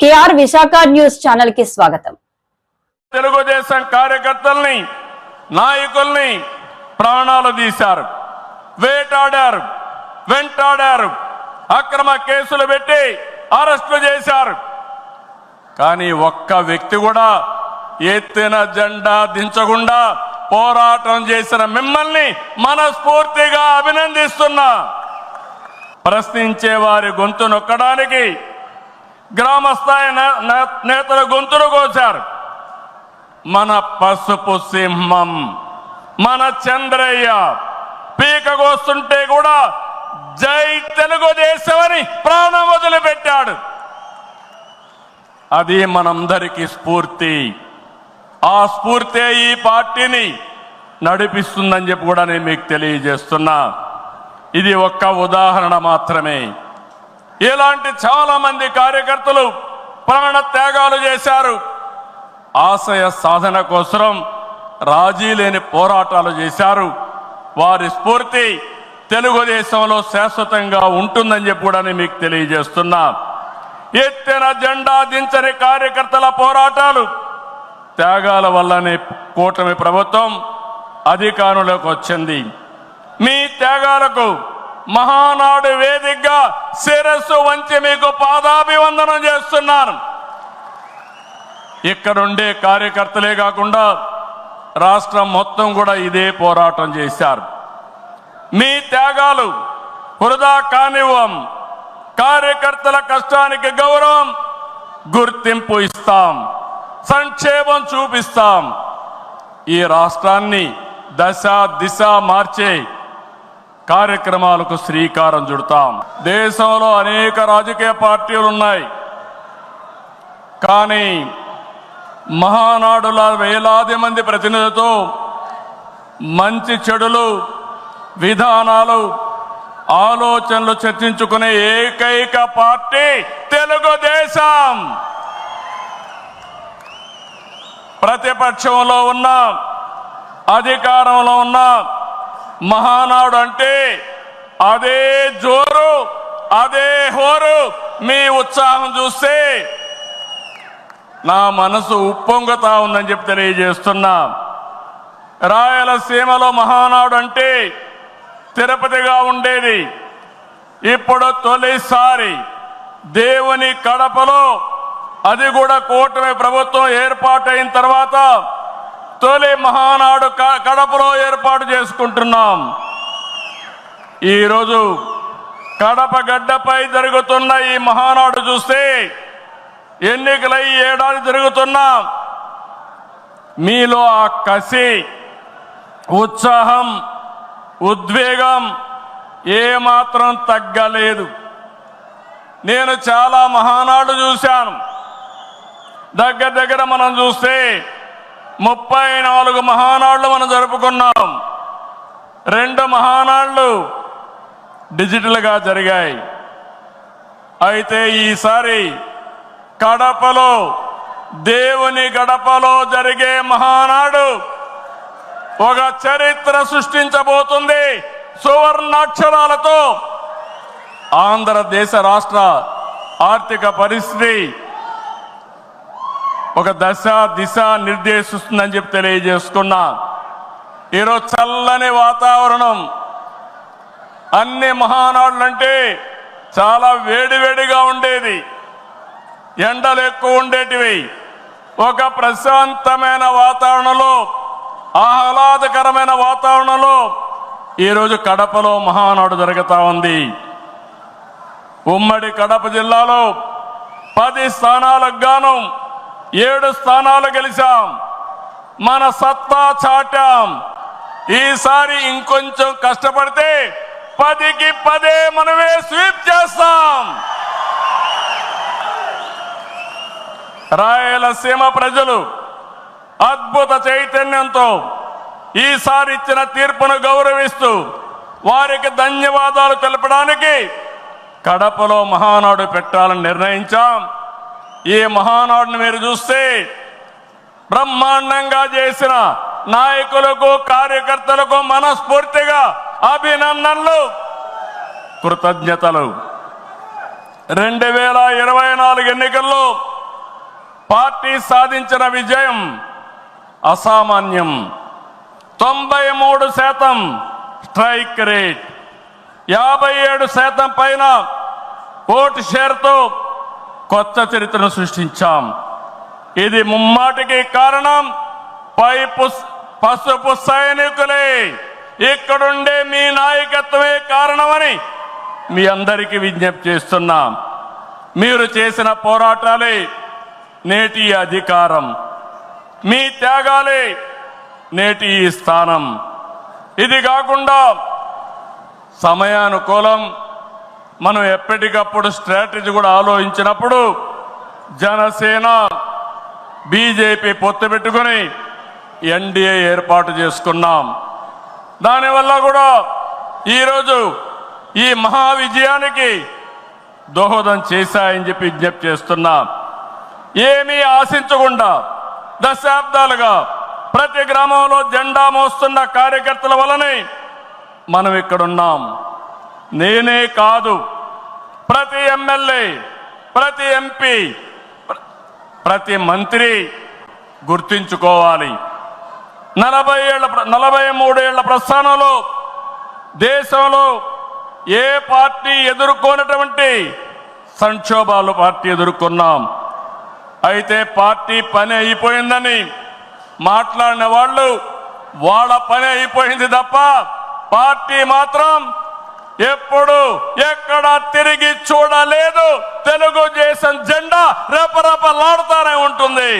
KR Visakha news ఛానల్కి స్వాగతం. తెలుగుదేశం కార్యకర్తల్ని నాయకుల్ని ప్రాణాలు తీశారు. వేటాడారు వెంటాడారు అక్రమ కేసులు పెట్టి అరెస్టులు చేశారు. కానీ ఒక్క వ్యక్తి కూడా ఎత్తిన జెండా దించకుండా పోరాటం చేసిన మిమ్మల్ని మనస్ఫూర్తిగా అభినందిస్తున్నా. ప్రశ్నించే వారి గొంతు నొక్కడానికి గ్రామస్థాయి నే- నేతల గొంతులు కోశారు. మన పసుపు సింహం మన చంద్రయ్య పీకగోస్తుంటే కూడా జై తెలుగుదేశం అని ప్రాణం వదిలిపెట్టాడు. అది మనందరికీ స్ఫూర్తి. ఆ స్ఫూర్తే ఈ పార్టీని నడిపిస్తుందని చెప్పి కూడా నేను మీకు తెలియజేస్తున్నా. ఇది ఒక్క ఉదాహరణ మాత్రమే. ఇలాంటి చాలా మంది కార్యకర్తలు ప్రాణ త్యాగాలు చేశారు. ఆశయ సాధన కోసం రాజీ లేని పోరాటాలు చేశారు. వారి స్ఫూర్తి తెలుగుదేశంలో శాశ్వతంగా ఉంటుందని చెప్పి కూడా మీకు తెలియజేస్తున్నా. ఎత్తిన జెండా దించని కార్యకర్తల పోరాటాలు త్యాగాల వల్లనే కూటమి ప్రభుత్వం అధికారంలోకి వచ్చింది. మీ త్యాగాలకు మహానాడు వేదికగా శిరస్సు వంచి మీకు పాదాభివందనం చేస్తున్నాను. ఇక్కడుండే కార్యకర్తలే కాకుండా రాష్ట్రం మొత్తం కూడా ఇదే పోరాటం చేశారు. మీ త్యాగాలు వృధా కానివ్వం కార్యకర్తల కష్టానికి గౌరవం గుర్తింపు ఇస్తాం సంక్షేమం చూపిస్తాం. ఈ రాష్ట్రాన్ని దశ దిశ మార్చే కార్యక్రమాలకు శ్రీకారం చుడతాం. దేశంలో అనేక రాజకీయ పార్టీలు ఉన్నాయి కానీ మహానాడుల వేలాది మంది ప్రతినిధులతో మంచి చెడులు విధానాలు ఆలోచనలు చర్చించుకునే ఏకైక పార్టీ తెలుగుదేశం. ప్రతిపక్షంలో ఉన్న అధికారంలో ఉన్న మహానాడు అంటే అదే జోరు అదే హోరు. మీ ఉత్సాహం చూస్తే నా మనసు ఉప్పొంగుతా ఉందని చెప్పి తెలియజేస్తున్నా. రాయలసీమలో మహానాడు అంటే తిరుపతిగా ఉండేది. ఇప్పుడు తొలిసారి దేవుని కడపలో అది కూడా కూటమి ప్రభుత్వం ఏర్పాటైన తర్వాత తొలి మహానాడు క- కడపలో ఏర్పాటు చేసుకుంటున్నాం. ఈరోజు కడప గడ్డపై జరుగుతున్న ఈ మహానాడు చూస్తే ఎన్నికలై ఈ ఏడాది జరుగుతున్నా. మీలో ఆ కసి ఉత్సాహం ఉద్వేగం ఏమాత్రం తగ్గలేదు. నేను చాలా మహానాడు చూశాను. దగ్గర దగ్గర మనం చూస్తే ముప్పై నాలుగు మహానాళ్ళు మనం జరుపుకున్నాం. రెండు మహానాళ్ళు డిజిటల్గా జరిగాయి. అయితే ఈసారి కడపలో దేవుని గడపలో జరిగే మహానాడు ఒక చరిత్ర సృష్టించబోతుంది. సువర్ణాక్షరాలతో ఆంధ్రదేశ రాష్ట్ర ఆర్థిక పరిస్థితి ఒక దశ దిశ నిర్దేశిస్తుందని చెప్పి తెలియజేసుకున్నా. ఈరోజు చల్లని వాతావరణం. అన్ని మహానాడులంటే చాలా వేడివేడిగా ఉండేది. ఎండలు ఎక్కువ ఉండేటివి. ఒక ప్రశాంతమైన వాతావరణంలో ఆహ్లాదకరమైన వాతావరణంలో ఈరోజు కడపలో మహానాడు జరుగుతూ ఉంది. ఉమ్మడి కడప జిల్లాలో పది స్థానాలకు గాను ఏడు స్థానాలు గెలిచాం. మన సత్తా చాటాం. ఈసారి ఇంకొంచెం కష్టపడితే పదికి పదే మనమే స్వీప్ చేస్తాం. రాయలసీమ ప్రజలు అద్భుత చైతన్యంతో ఈసారి ఇచ్చిన తీర్పును గౌరవిస్తూ వారికి ధన్యవాదాలు తెలపడానికి కడపలో మహానాడు పెట్టాలని నిర్ణయించాం. ఈ మహానాడుని మీరు చూస్తే బ్రహ్మాండంగా చేసిన నాయకులకు కార్యకర్తలకు మనస్ఫూర్తిగా అభినందనలు. కృతజ్ఞతలు. రెండు వేల ఇరవై నాలుగు ఎన్నికల్లో పార్టీ సాధించిన విజయం అసామాన్యం. తొంభై మూడు శాతం స్ట్రైక్ రేట్. యాభై ఏడు శాతం పైన ఓటు షేర్తో కొత్త చరిత్రను సృష్టించాం. ఇది ముమ్మాటికి కారణం పై పుస్- పసుపు సైనికులే. ఇక్కడుండే మీ నాయకత్వమే కారణమని మీ అందరికీ విజ్ఞప్తి చేస్తున్నాం. మీరు చేసిన పోరాటాలే నేటి అధికారం. మీ త్యాగాలే నేటి ఈ స్థానం. ఇది కాకుండా సమయానుకూలం మనం ఎప్పటికప్పుడు స్ట్రాటజీ కూడా ఆలోచించినప్పుడు జనసేన బీజేపీ పొత్తు పెట్టుకొని ఎన్డీఏ ఏర్పాటు చేసుకున్నాం. దానివల్ల కూడా ఈరోజు ఈ మహా విజయానికి దోహదం చేశాయని చెప్పి విజ్ఞప్తి చేస్తున్నా. ఏమీ ఆశించకుండా దశాబ్దాలుగా ప్రతి గ్రామంలో జెండా మోస్తున్న కార్యకర్తల వలనే మనం ఇక్కడున్నాం. నేనే కాదు. ప్రతి ఎమ్మెల్యే ప్రతి ఎంపీ ప్రతి మంత్రి గుర్తించుకోవాలి. నలభై ఏళ్ళ నలభై మూడేళ్ళ ప్రస్థానంలో దేశంలో ఏ పార్టీ ఎదుర్కొన్నటువంటి సంక్షోభాలు పార్టీ ఎదుర్కొన్నాం. అయితే పార్టీ పని అయిపోయిందని మాట్లాడిన వాళ్ళు వాళ్ళ పని అయిపోయింది తప్ప పార్టీ మాత్రం ఎప్పుడు ఎక్కడ తిరిగి చూడలేదు. తెలుగుదేశం జెండా రెపరెపలాడుతూనే ఉంటుంది.